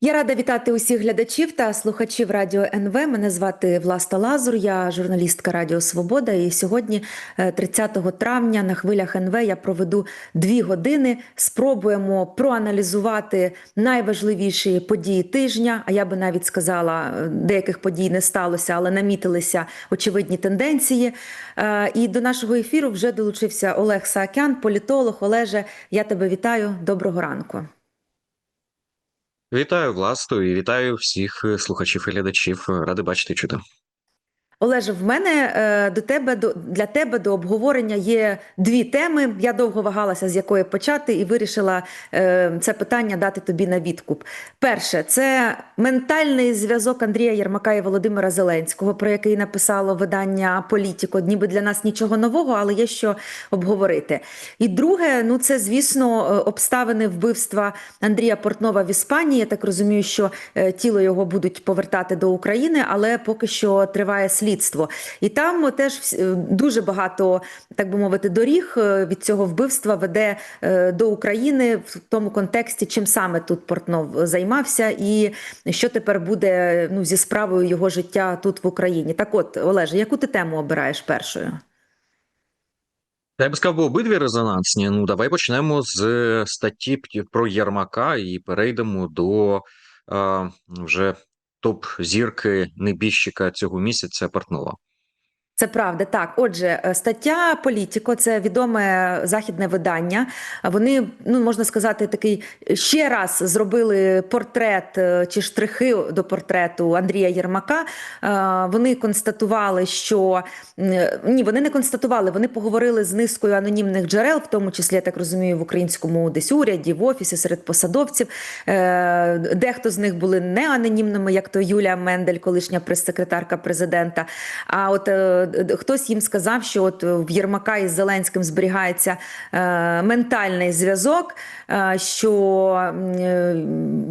Я рада вітати усіх глядачів та слухачів радіо НВ. Мене звати Власта Лазур, я журналістка Радіо Свобода. І сьогодні, е, 30 травня, на хвилях НВ я проведу дві години. Спробуємо проаналізувати найважливіші події тижня. А я би навіть сказала, е, деяких подій не сталося, але намітилися очевидні тенденції. Е, І до нашого ефіру вже долучився Олег Саакян, політолог. Олеже, я тебе вітаю. Доброго ранку. Вітаю власту і вітаю всіх е, слухачів і глядачів. Ради бачити чудо. Олеже, в мене е, до тебе до для тебе до обговорення є дві теми. Я довго вагалася, з якої почати, і вирішила е, це питання дати тобі на відкуп. Перше, це ментальний зв'язок Андрія Єрмака і Володимира Зеленського, про який написало видання Політіко. Ніби для нас нічого нового, але є що обговорити. І друге, ну це звісно е, обставини вбивства Андрія Портнова в Іспанії. Я так розумію, що тіло його будуть повертати до України, але поки що триває слідство. І там теж е, дуже багато, так би мовити, доріг е, від цього вбивства веде е, до України в тому контексті, чим саме тут Портнов займався, і що тепер буде ну, зі справою його життя тут в Україні. Так, от, Олеже, яку ти тему обираєш першою? Я би сказав, бо обидві резонансні. Ну, давай почнемо з е, статті про Єрмака і перейдемо до е, вже топ-зірки небіжчика цього місяця Портнова. Це правда, так. Отже, е, стаття Політіко, це відоме західне видання. Вони, ну можна сказати, такий ще раз зробили портрет е, чи штрихи до портрету Андрія Єрмака. Е, Вони констатували, що ні, вони не констатували, вони поговорили з низкою анонімних джерел, в тому числі, я так розумію, в українському десь уряді, в офісі серед посадовців. Дехто з них були не анонімними, як то Юлія Мендель, колишня прес-секретарка президента. А от хтось їм сказав, що от в Єрмака із Зеленським зберігається е, ментальний зв'язок, е, що е,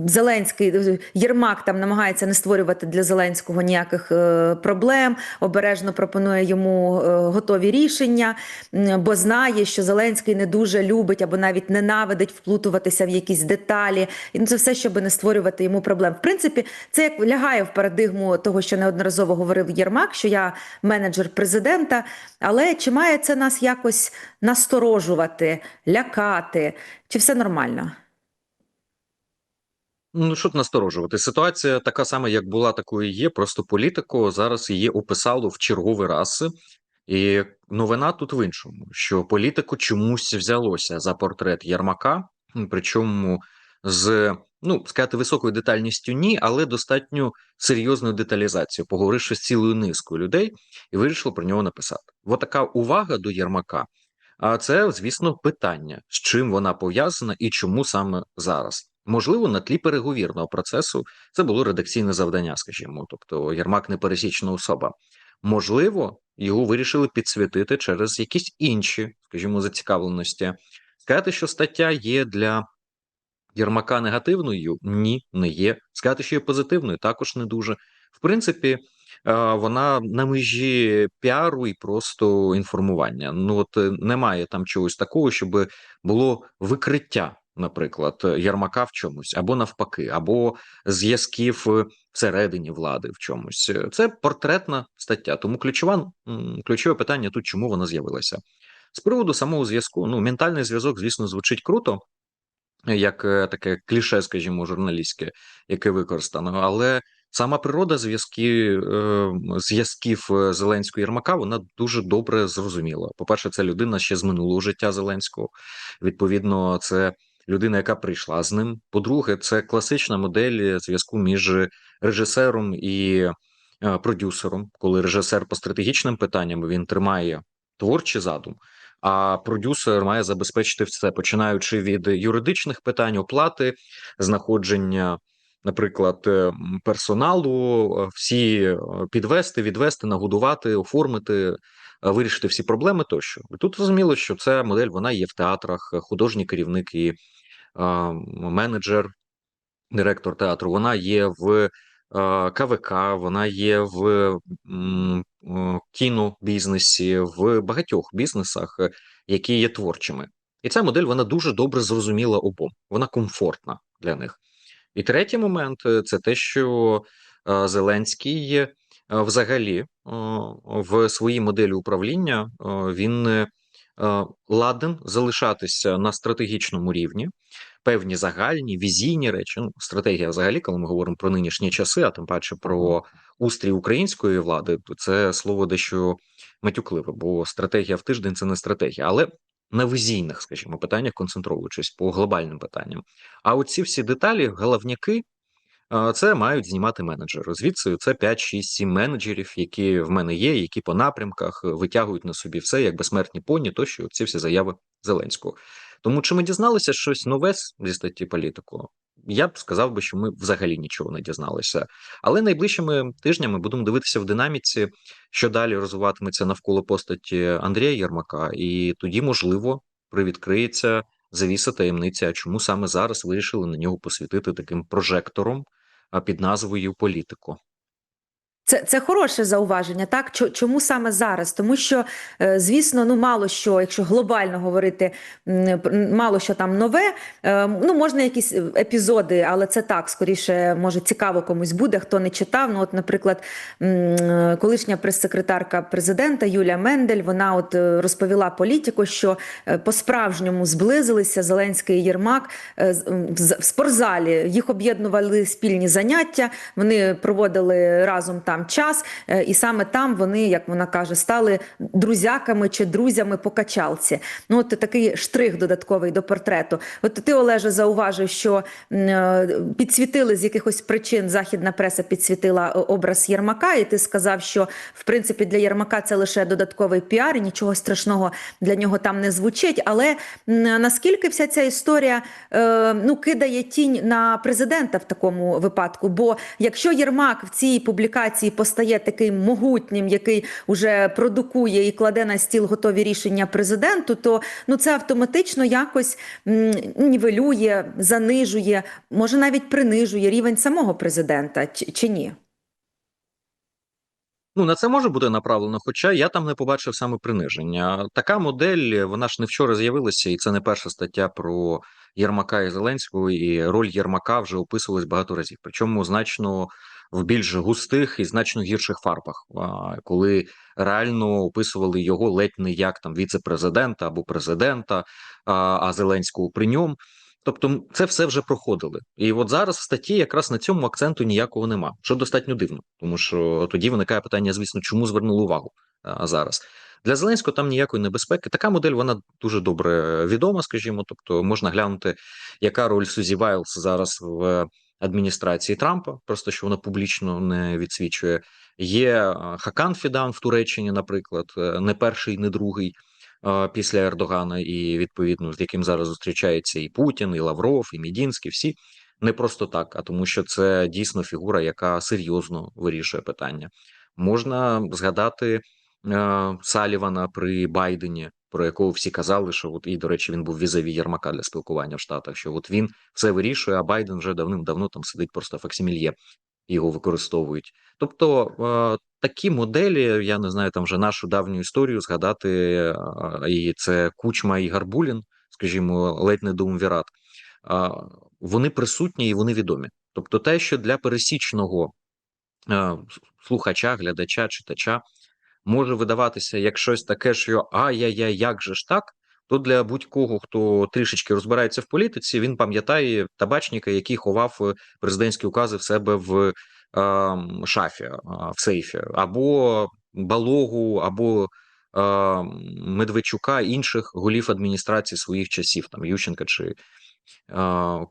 Зеленський Єрмак там намагається не створювати для Зеленського ніяких е, проблем, обережно пропонує йому е, готові рішення, бо знає, що Зеленський не дуже любить або навіть ненавидить вплутуватися в якісь деталі. І ну, це все, щоб не створювати йому проблем. В принципі, це як лягає в парадигму того, що неодноразово говорив Єрмак, що я менеджер президента. Але чи має це нас якось насторожувати, лякати? Чи все нормально? Ну, що насторожувати? Ситуація така сама, як була, такою є. Просто політико зараз її описало в черговий раз. І новина тут в іншому, що політико чомусь взялося за портрет Єрмака, причому з, ну, сказати, високою детальністю ні, але достатньо серйозною деталізацією, поговоривши з цілою низкою людей, і вирішило про нього написати. От така увага до Єрмака. А це, звісно, питання, з чим вона пов'язана і чому саме зараз. Можливо, на тлі переговірного процесу це було редакційне завдання, скажімо, тобто Єрмак не пересічна особа. Можливо, його вирішили підсвітити через якісь інші, скажімо, зацікавленості. Сказати, що стаття є для Єрмака негативною, ні, не є. Сказати, що є позитивною, також не дуже. В принципі, вона на межі піару і просто інформування. Ну от е, немає там чогось такого, щоб було викриття, наприклад, Єрмака в чомусь, або навпаки, або зв'язків е, всередині влади в чомусь. Е, Це портретна стаття. Тому ключова, ключове питання тут, чому вона з'явилася. З приводу самого зв'язку, ну ментальний зв'язок, звісно, звучить круто, як е, таке кліше, скажімо, журналістське, яке використано, але сама природа зв'язки, е, зв'язків е, Зеленського Єрмака, вона дуже добре зрозуміла. По-перше, це людина ще з минулого життя Зеленського. Відповідно, це людина, яка прийшла з ним. По-друге, це класична модель зв'язку між режисером і е, продюсером, коли режисер по стратегічним питанням він тримає творчий задум. А продюсер має забезпечити все, починаючи від юридичних питань, оплати, знаходження, наприклад, е, персоналу, е, всі е, підвести, відвести, нагодувати, оформити, вирішити всі проблеми тощо. І тут зрозуміло, що ця модель вона є в театрах, художній керівник і е, менеджер, директор театру. Вона є в е, КВК, вона є в е, кінобізнесі, в багатьох бізнесах, які є творчими. І ця модель вона дуже добре зрозуміла обом. Вона комфортна для них. І третій момент е, це те, що е, Зеленський е, взагалі в своїй моделі управління він ладен залишатися на стратегічному рівні. Певні загальні візійні речі. Ну, стратегія, взагалі, коли ми говоримо про нинішні часи, а тим паче про устрій української влади, то це слово дещо матюкливе, бо стратегія в тиждень це не стратегія, але на візійних, скажімо, питаннях концентруючись по глобальним питанням. А оці всі деталі, головняки, це мають знімати менеджери. Звідси це 5, 6, 7 менеджерів, які в мене є, які по напрямках е, витягують на собі все як безсмертні поні, тощо ці всі заяви Зеленського. Тому чи ми дізналися щось нове зі статті політику? Я б сказав би, що ми взагалі нічого не дізналися. Але найближчими тижнями будемо дивитися в динаміці, що далі розвиватиметься навколо постаті Андрія Єрмака, і тоді, можливо, привідкриється завіса таємниці, а чому саме зараз вирішили на нього посвятити таким прожектором під назвою політико. Це, це хороше зауваження, так чому саме зараз? Тому що, е, звісно, ну мало що, якщо глобально говорити, мало що там нове. Е, Ну можна якісь епізоди, але це так скоріше, може цікаво комусь буде, хто не читав. Ну, от, наприклад, е, колишня прес-секретарка президента Юлія Мендель, вона от розповіла політику, що по-справжньому зблизилися Зеленський і Єрмак в спортзалі. Їх об'єднували спільні заняття. Вони проводили разом там час, е, і саме там вони, як вона каже, стали друзяками чи друзями по качалці. Ну, от такий штрих додатковий до портрету. От ти, Олеже, зауважив, що е, підсвітили з якихось причин західна преса підсвітила е, образ Єрмака, і ти сказав, що в принципі для Єрмака це лише додатковий піар, нічого страшного для нього там не звучить. Але наскільки вся ця історія ну, кидає тінь на президента в такому випадку? Бо якщо Єрмак в цій публікації постає таким могутнім, який уже продукує і кладе на стіл готові рішення президенту, то ну це автоматично якось нівелює, занижує, може навіть принижує рівень самого президента, чи ні? Ну, на це може бути направлено, хоча я там не побачив саме приниження. Така модель, вона ж не вчора з'явилася, і це не перша стаття про Єрмака і Зеленського, і роль Єрмака вже описувалась багато разів. Причому значно в більш густих і значно гірших фарбах, коли реально описували його ледь не як там віце-президента або президента, а, Зеленського при ньому. Тобто це все вже проходили. І от зараз в статті якраз на цьому акценту ніякого нема, що достатньо дивно, тому що тоді виникає питання, звісно, чому звернули увагу а, зараз. Для Зеленського там ніякої небезпеки. Така модель вона дуже добре відома, скажімо. Тобто можна глянути, яка роль Сузі Вайлс зараз в адміністрації Трампа, просто що вона публічно не відсвічує. Є Хакан Фідан в Туреччині, наприклад, е, не перший, не другий після Ердогана, і відповідно з яким зараз зустрічається і Путін, і Лавров, і Мідінський, всі не просто так, а тому, що це дійсно фігура, яка серйозно вирішує питання. Можна згадати е, Салівана при Байдені, про якого всі казали, що от і до речі, він був візаві Єрмака для спілкування в Штатах. Що от він все вирішує, а Байден вже давним-давно там сидить просто факсимільє, його використовують. Тобто е, такі моделі, я не знаю, там вже нашу давню історію згадати, е, і це Кучма і Гарбулін, скажімо, ледь не Думвірат, е, вони присутні і вони відомі. Тобто, те, що для пересічного е, слухача, глядача, читача може видаватися як щось таке, що ай-яй-яй, як же ж так, то для будь-кого, хто трішечки розбирається в політиці, він пам'ятає табачника, який ховав е, президентські укази в себе в е, шафі, в сейфі, або Балогу, або е, Медведчука, інших голів адміністрації своїх часів, там Ющенка чи е,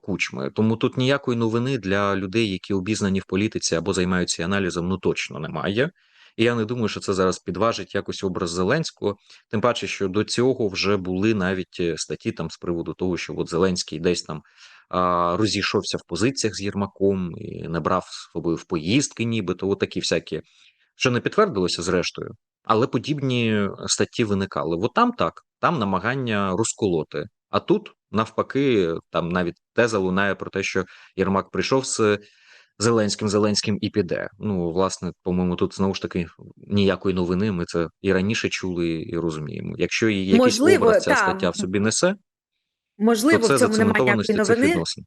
Кучми. Тому тут ніякої новини для людей, які обізнані в політиці або займаються аналізом, ну точно немає. І я не думаю, що це зараз підважить якось образ Зеленського. Тим паче, що до цього вже були навіть е, статті там з приводу того, що от Зеленський десь там а, розійшовся в позиціях з Єрмаком і не брав з собою в поїздки, нібито такі всякі, що не підтвердилося зрештою, але подібні статті виникали. От там так, там намагання розколоти. А тут навпаки, там навіть теза лунає про те, що Єрмак прийшов з Зеленським, Зеленським і піде. Ну, власне, по-моєму, тут знову ж таки ніякої новини. Ми це і раніше чули, і розуміємо. Якщо її якийсь Можливо, образ ця та. стаття в собі несе, то Можливо, це в цьому немає ніякої новини. відносин.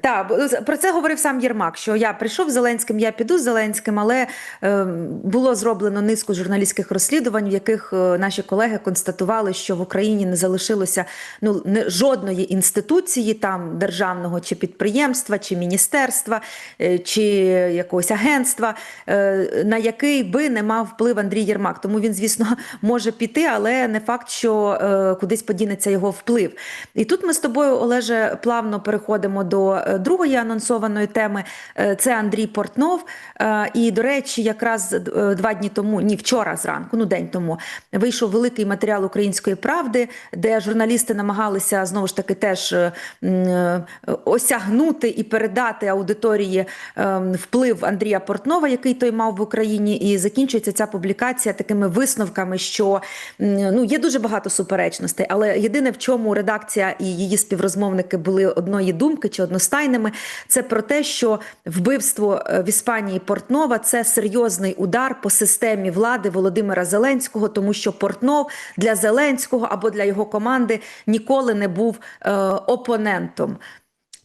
Так, про це говорив сам Єрмак, що я прийшов з Зеленським, я піду з Зеленським, але е, було зроблено низку журналістських розслідувань, в яких е, наші колеги констатували, що в Україні не залишилося ну, не, жодної інституції там державного чи підприємства, чи міністерства, е, чи якогось агентства, е, на який би не мав вплив Андрій Єрмак. Тому він, звісно, може піти, але не факт, що е, кудись подінеться його вплив. І тут ми з тобою, Олеже, плавно переходимо до другої анонсованої теми. Е, Це Андрій Портнов. Е, І, до речі, якраз е, два дні тому, ні, вчора зранку, ну день тому, вийшов великий матеріал Української правди, де журналісти намагалися знову ж таки теж е, е, осягнути і передати аудиторії е, вплив Андрія Портнова, який той мав в Україні. І закінчується ця публікація такими висновками, що ну є дуже багато суперечностей, але єдине, в чому редакція і її співрозмовники були одної думки чи одностайними, це про те, що вбивство е, в Іспанії Портнова це серйозний удар по системі влади Володимира Зеленського, тому що Портнов для Зеленського або для його команди ніколи не був е, опонентом.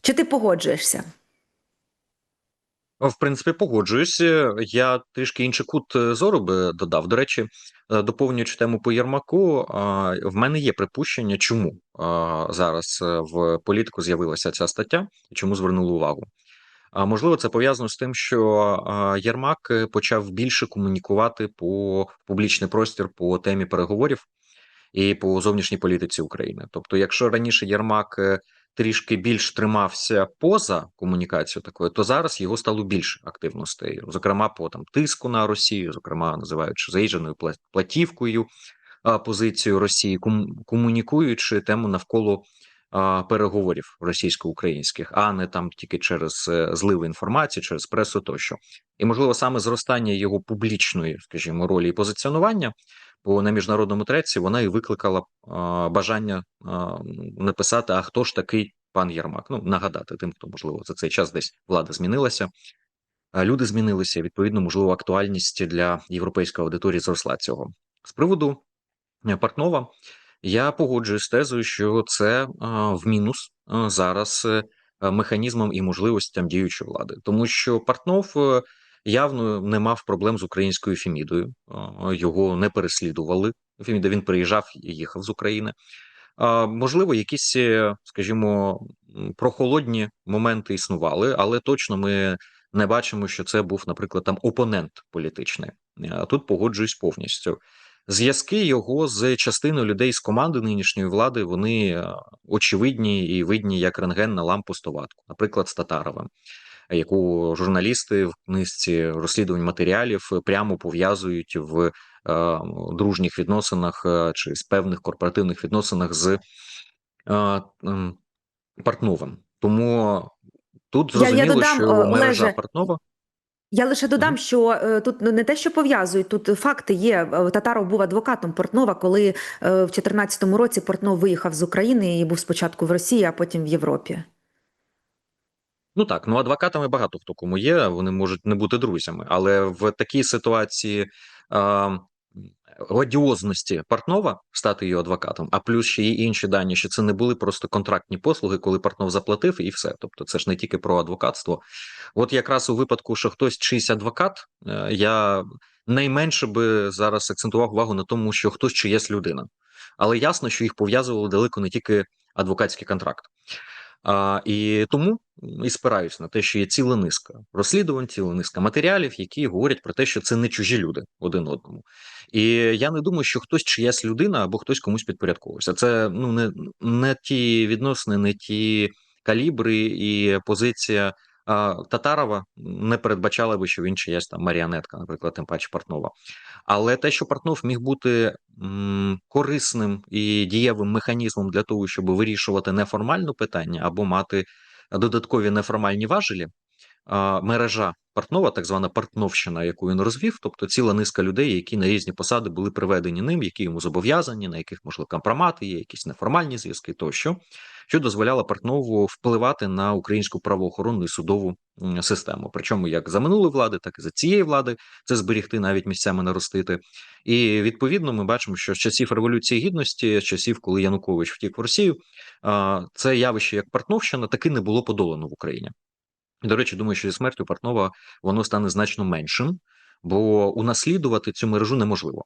Чи ти погоджуєшся? В принципі, погоджуюся. Я трішки інший кут е, зору би додав. До речі, е, доповнюючи тему по Єрмаку, в мене є припущення, чому зараз е, в політику з'явилася ця стаття і чому звернули увагу. А можливо, це пов'язано з тим, що Єрмак е, почав більше комунікувати по публічний простір по темі переговорів і по зовнішній політиці України. Тобто, якщо раніше Єрмак е, трішки більш тримався поза комунікацією такою, то зараз його стало більше активностей, зокрема по там тиску на Росію, зокрема називаючи заїждженою платівкою позицію Росії, ком- комунікуючи тему навколо переговорів російсько-українських, а не там тільки через е, зливи інформації, через пресу тощо. І можливо саме зростання його публічної, скажімо, ролі і позиціонування по на міжнародному треці вона і викликала бажання написати: а хто ж такий пан Єрмак? Ну нагадати тим, хто можливо за цей час десь влада змінилася. Люди змінилися. Відповідно, можливо, актуальність для європейської аудиторії зросла цього з приводу е, Портнова. Я погоджуюсь з тезою, що це в мінус зараз е, е, і можливостям діючої влади, тому що Портнов е, явно не мав проблем з українською Фемідою, його не переслідували. Феміда він приїжджав і їхав з України. Можливо, якісь, е, скажімо, прохолодні моменти існували, але точно ми не бачимо, що це був, наприклад, там опонент політичний. Тут погоджуюсь повністю. Зв'язки його з частиною людей з команди нинішньої влади вони е, очевидні і видні як рентген на лампу стоватку, наприклад, з Татаровим, яку журналісти в низці розслідувань матеріалів прямо пов'язують в е, дружніх відносинах е, чи з певних корпоративних відносинах з е, Портновим. Тому тут Я- я зрозуміло, додам, що мережа Олеже, Портнова Я лише додам, що тут не те, що пов'язують, тут факти є. Татаров був адвокатом Портнова, коли в 2014 році Портнов виїхав з України і був спочатку в Росії, а потім в Європі. Ну так, ну адвокатами багато хто кому є, вони можуть не бути друзями, але в такій ситуації а, одіозності Портнова стати її адвокатом, а плюс ще є інші дані, що це не були просто контрактні послуги, коли Портнов заплатив і все. Тобто, це ж не тільки про адвокатство. От якраз у випадку, що хтось чийсь адвокат, е, я найменше би зараз акцентував увагу на тому, що хтось чиясь людина. Але ясно, що їх пов'язували далеко не тільки адвокатський контракт. А, і тому і спираюсь на те, що є ціла низка розслідувань, ціла низка матеріалів, які говорять про те, що це не чужі люди один одному. І я не думаю, що хтось чиясь людина або хтось комусь підпорядковується. Це ну не, не ті відносини, не ті калібри і позиція. Татарова не передбачали би, що він чиясь там маріонетка, наприклад, тим паче Портнова. Але те, що Портнов міг бути корисним і дієвим механізмом для того, щоб вирішувати неформальне питання або мати додаткові неформальні важелі мережа Портнова, так звана Портновщина, яку він розвів, тобто ціла низка людей, які на різні посади були приведені ним, які йому зобов'язані, на яких можливо компромати є, якісь неформальні зв'язки тощо, що дозволяло Портнову впливати на українську правоохоронну і судову систему. Причому як за минулої влади, так і за цієї влади це зберігти, навіть місцями наростити. І відповідно ми бачимо, що з часів революції гідності, з часів, коли Янукович втік в Росію, це явище як Портновщина таки не було подолано в Україні. До речі, думаю, що зі смертю Портнова воно стане значно меншим, бо унаслідувати цю мережу неможливо.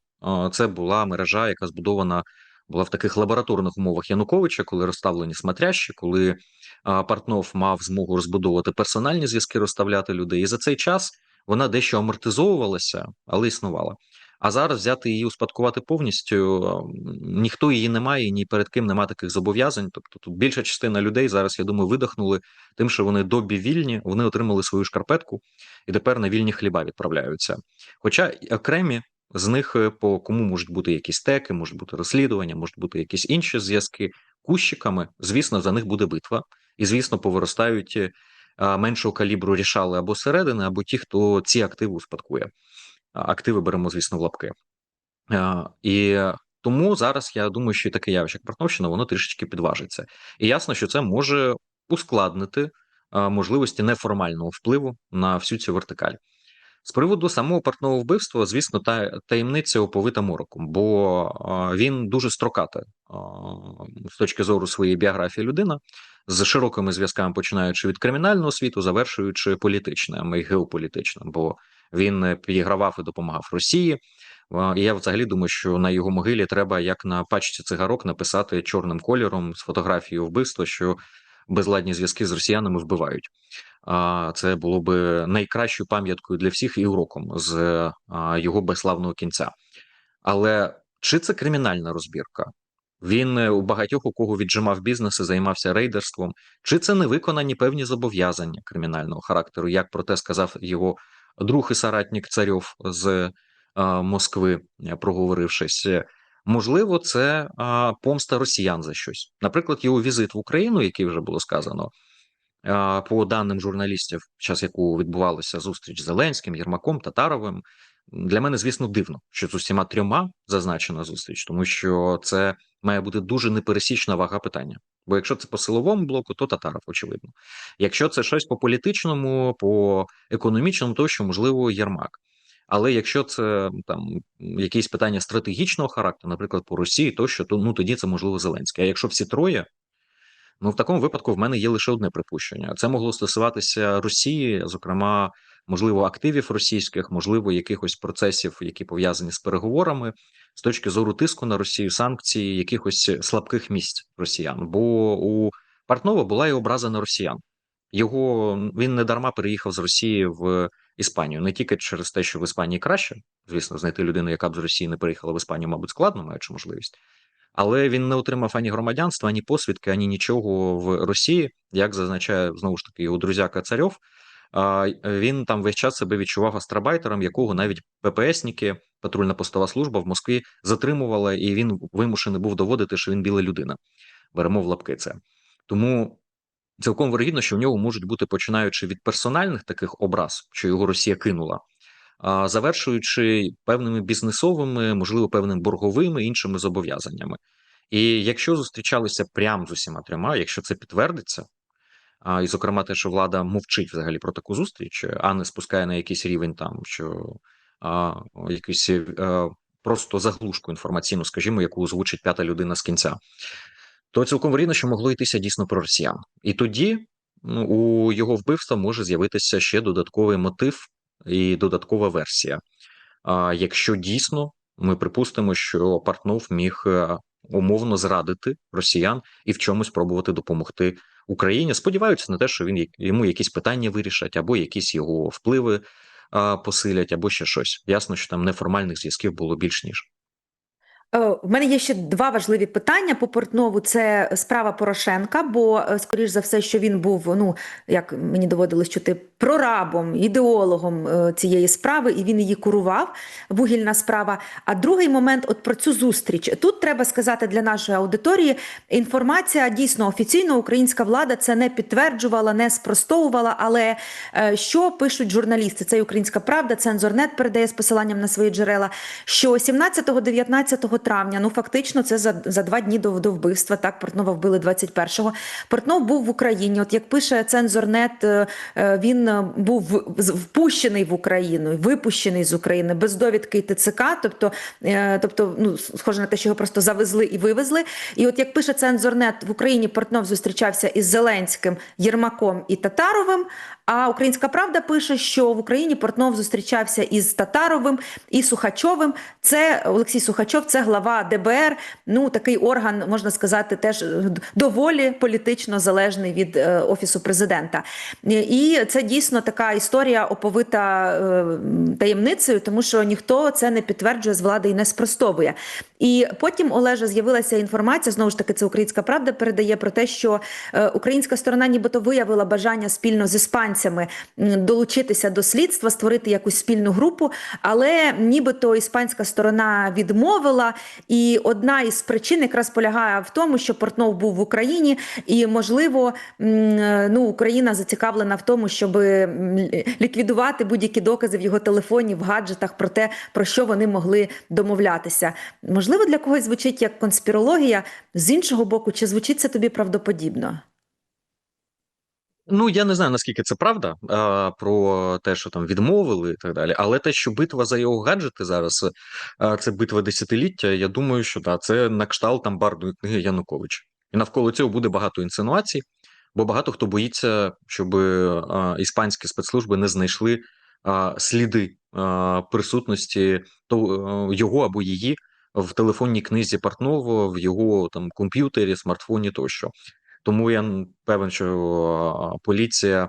Це була мережа, яка збудована була в таких лабораторних умовах Януковича, коли розставлені смотрящі, коли Портнов мав змогу розбудовувати персональні зв'язки, розставляти людей. І за цей час вона дещо амортизовувалася, але існувала. А зараз взяти її успадкувати повністю ніхто її не має, ні перед ким нема таких зобов'язань. Тобто тут більша частина людей зараз, я думаю, видихнули тим, що вони добі вільні, вони отримали свою шкарпетку і тепер на вільні хліба відправляються. Хоча окремі з них е, по кому можуть бути якісь теки, можуть бути розслідування, можуть бути якісь інші зв'язки кущиками. Звісно, за них буде битва, і звісно, повиростають е, меншого калібру рішали або середини, або ті, хто ці активи успадкує. Активи беремо, звісно, в лапки. І тому зараз я думаю, що таке явище, як Портновщина, воно трішечки підважиться. І ясно, що це може ускладнити можливості неформального впливу на всю цю вертикаль. З приводу самого портного вбивства, звісно, та таємниця оповита мороком, бо він дуже строката з точки зору своєї біографії людина з широкими зв'язками, починаючи від кримінального світу, завершуючи політичним і геополітичним, бо він е, підігравав і допомагав Росії. І я взагалі думаю, що на його могилі треба, як на пачці цигарок, написати чорним кольором з фотографією вбивства, що безладні зв'язки з росіянами вбивають. Це було би найкращою пам'яткою для всіх і уроком з його безславного кінця. Але чи це кримінальна розбірка? Він е, у багатьох у кого віджимав бізнеси, займався рейдерством, чи це не виконані певні зобов'язання кримінального характеру, як про те сказав його друг і соратник Царьов з Москви, е, проговорившись. Можливо, це помста росіян за щось. Наприклад, його візит в Україну, який вже було сказано, по даним журналістів, час яку відбувалася зустріч з Зеленським, Єрмаком, Татаровим. Для мене, звісно, дивно, що з усіма трьома зазначена зустріч, тому що це має бути дуже непересічна вага питання. Бо якщо це по силовому блоку, то Татаров, очевидно. Якщо це щось по політичному, по економічному, то що можливо Єрмак. Але якщо це там якісь питання стратегічного характеру, наприклад, по Росії, то що то ну тоді це можливо Зеленський. А якщо всі троє, ну в такому випадку в мене є лише одне припущення. Це могло стосуватися Росії, зокрема, можливо, активів російських, можливо, якихось процесів, які пов'язані з переговорами, з точки зору тиску на Росію, санкції, якихось слабких місць росіян. Бо у Портнова була і образа на росіян. Його він не дарма переїхав з Росії в Іспанію не тільки через те, що в Іспанії краще, звісно, знайти людину, яка б з Росії не переїхала в Іспанію, мабуть, складно, маючи можливість. Але він не отримав ані громадянства, ані посвідки, ані нічого в Росії, як зазначає знову ж таки його друзяка Царьов. А, Він там весь час себе відчував астробайтером, якого навіть ППСники, патрульна постова служба в Москві затримувала, і він вимушений був доводити, що він біла людина. Беремо в лапки це. Тому цілком вирогідно, що в нього можуть бути починаючи від персональних таких образ, що його Росія кинула, а завершуючи певними бізнесовими, можливо, певними борговими іншими зобов'язаннями. І якщо зустрічалися прямо з усіма трьома, якщо це підтвердиться, і, зокрема, те, що влада мовчить взагалі про таку зустріч, а не спускає на якийсь рівень там, що а, якийсь а, просто заглушку інформаційну, скажімо, яку озвучить п'ята людина з кінця, то цілком вірно, що могло йтися дійсно про росіян. І тоді ну, у його вбивства може з'явитися ще додатковий мотив і додаткова версія. А якщо дійсно ми припустимо, що Портнов міг е, умовно зрадити росіян і в чомусь пробувати допомогти Україні, сподіваються на те, що він йому якісь питання вирішать, або якісь його впливи а, посилять, або ще щось. Ясно, що там неформальних зв'язків було більш ніж. Е, В мене є ще два важливі питання по Портнову. Це справа Порошенка, бо, е, скоріш за все, що він був, ну як мені доводилось чути, прорабом, ідеологом е, цієї справи, і він її курував. Вугільна справа. А другий момент, от про цю зустріч. Тут треба сказати для нашої аудиторії: інформація дійсно офіційно українська влада це не підтверджувала, не спростовувала. Але е, що пишуть журналісти? Це українська правда, цензорнет передає з посиланням на свої джерела. Що 17-19 травня, ну фактично, це за, за два дні до, до вбивства. Так, Портнова вбили 21-го. Портнов був в Україні. От як пише цензорнет, е, е, е, був впущений в Україну, випущений з України без довідки ТЦК. Тобто, е, тобто, ну схоже на те, що його просто завезли і вивезли. І от як пише цензорнет, в Україні Портнов зустрічався із Зеленським, Єрмаком і Татаровим. А Українська Правда пише, що в Україні Портнов зустрічався із Татаровим і Сухачовим. Це Олексій Сухачов, це глава ДБР. Ну такий орган, можна сказати, теж е, доволі політично залежний від е, офісу президента. І це дійсно така історія оповита е, таємницею, тому що ніхто це не підтверджує з влади і не спростовує. І потім Олежа з'явилася інформація. Знову ж таки, це Українська Правда передає про те, що е, українська сторона, нібито виявила бажання спільно з іспанцями м, долучитися до слідства, створити якусь спільну групу, але нібито іспанська сторона відмовила. І одна із причин якраз полягає в тому, що Портнов був в Україні, і можливо, ну Україна зацікавлена в тому, щоб ліквідувати будь-які докази в його телефоні, в гаджетах про те, про що вони могли домовлятися. Можливо, для когось звучить як конспірологія, з іншого боку, чи звучить це тобі правдоподібно? Ну, я не знаю, наскільки це правда а, про те, що там відмовили і так далі. Але те, що битва за його гаджети зараз, а, це битва десятиліття. Я думаю, що да, це на кшталт там бардої книги Януковича. І навколо цього буде багато інсинуацій, бо багато хто боїться, щоб а, іспанські спецслужби не знайшли а, сліди а, присутності то, а, його або її в телефонній книзі Портнова, в його там комп'ютері, смартфоні тощо. Тому я певен, що поліція,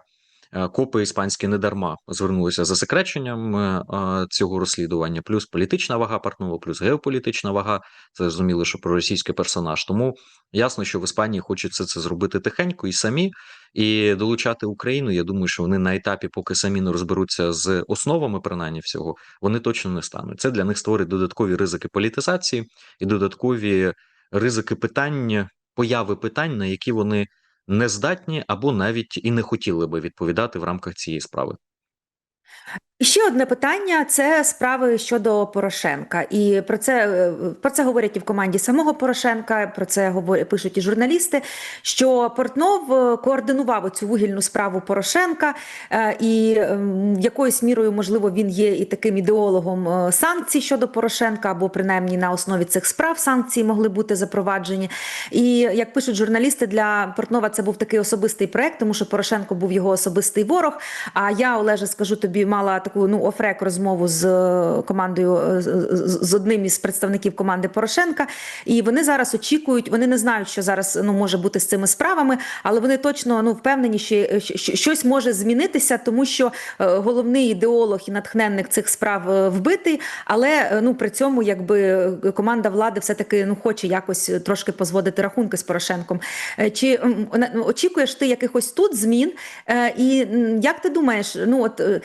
е, копи іспанські не дарма звернулися за секреченням е, цього розслідування, плюс політична вага Портнова, плюс геополітична вага. Це зрозуміло, що проросійський персонаж. Тому ясно, що в Іспанії хочуть все це зробити тихенько і самі, і долучати Україну. Я думаю, що вони на етапі, поки самі не розберуться з основами принаймні всього, вони точно не стануть. Це для них створить додаткові ризики політизації і додаткові ризики питання, появи питань, на які вони не здатні або навіть і не хотіли би відповідати в рамках цієї справи. І ще одне питання це справи щодо Порошенка. І про це, е, про це говорять і в команді самого Порошенка, про це говорять, пишуть і журналісти, що Портнов е, координував цю вугільну справу Порошенка, е, і ем, якоюсь мірою, можливо, він є і таким ідеологом санкцій щодо Порошенка, або принаймні на основі цих справ санкції могли бути запроваджені. І як пишуть журналісти, для Портнова це був такий особистий проект, тому що Порошенко був його особистий ворог. А я, Олеже, скажу тобі, мала таку ну офрек розмову з е, командою е, з, одним із представників команди Порошенка. І вони зараз очікують, вони не знають, що зараз ну може бути з цими справами, але вони точно ну впевнені, що, що щось може змінитися, тому що е, головний ідеолог і натхненник цих справ е, вбитий. Але е, ну при цьому, якби е, команда влади все таки ну хоче якось е, трошки позводити рахунки з Порошенком. Е, Чи ну, очікуєш ти якихось тут змін? Е, І як ти думаєш, ну от е,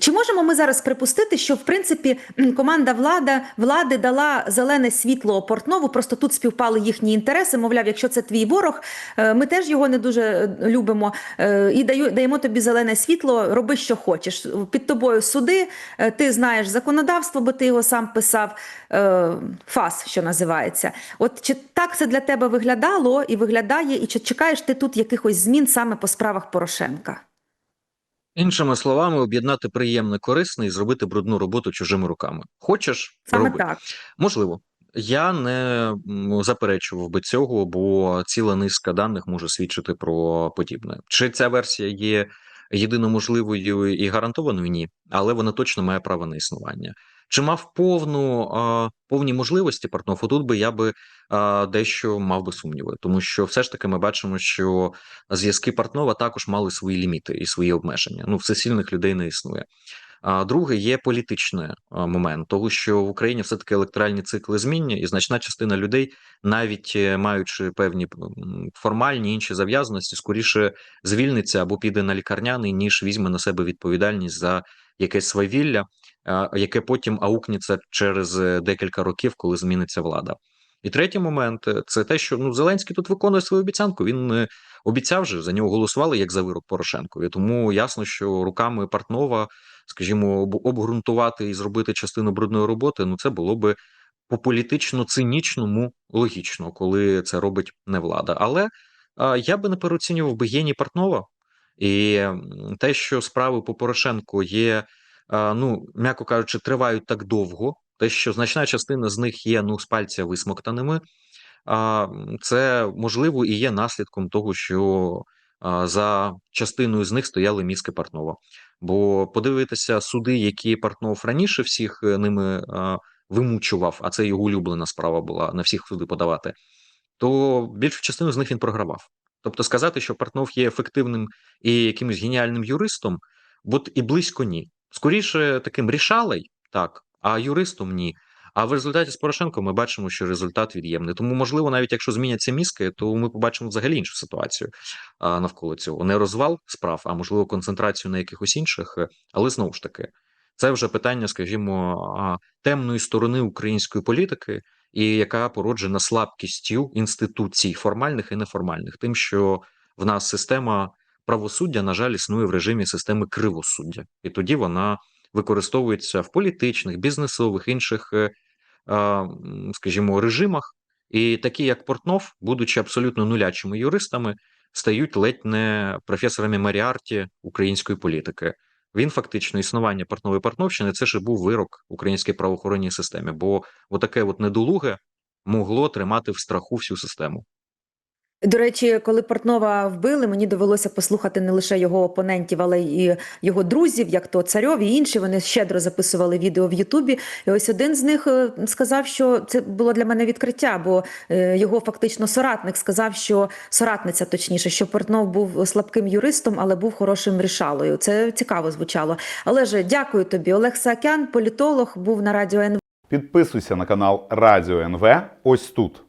чи можемо ми зараз припустити, що в принципі команда влада влади дала зелене світло Портнову? Просто тут співпали їхні інтереси. Мовляв, якщо це твій ворог, е, ми теж його не дуже е, любимо. е, І даємо тобі зелене світло. Роби, що хочеш. Під тобою суди. Ти знаєш законодавство, бо ти його сам писав. ФАС, що називається. От чи так це для тебе виглядало і виглядає, і чи чекаєш ти тут якихось змін саме по справах Порошенка? Іншими словами, об'єднати приємне корисне і зробити брудну роботу чужими руками. Хочеш Саме роби. так. Можливо. Я не заперечував би цього, бо ціла низка даних може свідчити про подібне. Чи ця версія є єдино можливою і гарантованою? Ні, але вона точно має право на існування. Чи мав повну повні можливості Портнов? Отут би я би дещо мав би сумніви, тому що все ж таки ми бачимо, що зв'язки Портнова також мали свої ліміти і свої обмеження. Ну, всесильних людей не існує. А друге є політичний момент, того що в Україні все таки електоральні цикли змінні, і значна частина людей, навіть е, маючи певні формальні інші зав'язаності, скоріше звільниться або піде на лікарняний, ніж візьме на себе відповідальність за якесь свавілля, яке потім аукнеться через е, декілька років, коли зміниться влада. І третій момент е, це те, що ну Зеленський тут виконує свою обіцянку. Він е, обіцяв же за нього голосували як за вирок Порошенкові. Тому ясно, що руками Портнова, скажімо, обґрунтувати і зробити частину брудної роботи, ну це було би по політично цинічному логічно, коли це робить не влада. Але а, я би не переоцінював би геній Портнова і те, що справи по Порошенку є, ну м'яко кажучи, тривають так довго. Те, що значна частина з них є ну з пальця висмоктаними, це можливо і є наслідком того, що за частиною з них стояли мізки Портнова. Бо подивитися суди, які Портнов раніше всіх е, ними вимучував, а це його улюблена справа була на всіх суди подавати, то більшу частину з них він програвав. Тобто сказати, що Портнов є ефективним і якимось геніальним юристом, от і близько ні. Скоріше таким рішалей, так, а юристом ні. А в результаті з Порошенком ми бачимо, що результат від'ємний. Тому, можливо, навіть якщо зміняться мізки, то ми побачимо взагалі іншу ситуацію навколо цього. Не розвал справ, а можливо концентрацію на якихось інших. е, Але знову ж таки, це вже питання, скажімо, темної сторони української політики, і яка породжена слабкістю інституцій формальних і неформальних, тим, що в нас система правосуддя, на жаль, існує в режимі системи кривосуддя, і тоді вона використовується в політичних, бізнесових інших, е, скажімо, режимах. І такі, як Портнов, будучи абсолютно нулячими юристами, стають ледь не професорами Маріарті української політики. Він фактично існування Портнової Портновщини це ж був вирок українській правоохоронній системі, бо отаке от недолуге могло тримати в страху всю систему. До речі, коли Портнова вбили, мені довелося послухати не лише його опонентів, але й його друзів, як то царьов і інші. Вони щедро записували відео в Ютубі. І ось один з них е, сказав, що це було для мене відкриття, бо е, його фактично соратник сказав, що соратниця, точніше, що Портнов був слабким юристом, але був хорошим рішалою. Це цікаво звучало. Але ж дякую тобі, Олег Саакян, політолог, був на радіо НВ. Підписуйся на канал Радіо НВ ось тут.